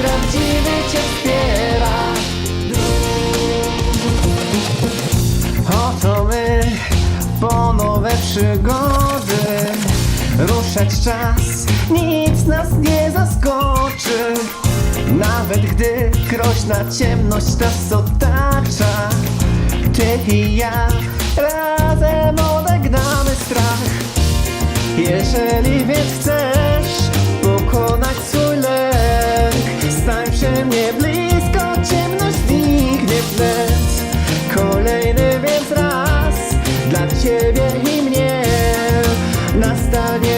prawdziwy cię wspiera. Oto my po nowe przygody? Ruszać czas, nic nas nie zaskoczy. Nawet gdy groźna ciemność nas otacza. Ty i ja razem odegnamy strach. Jeżeli więc chcesz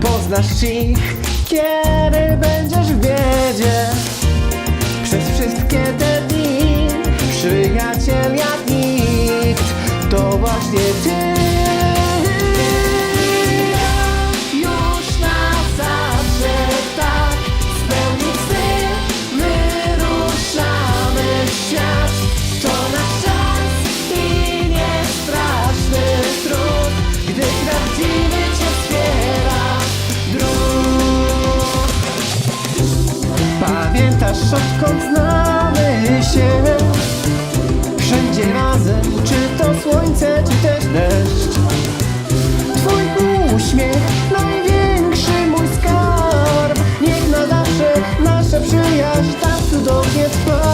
Poznasz ich, kiedy będziesz w. Przez wszystkie te Pamiętasz odkąd znamy się. Wszędzie razem, czy to słońce, czy też deszcz. Twój uśmiech, największy mój skarb. Niech na zawsze nasza przyjaźń tak cudownie trwa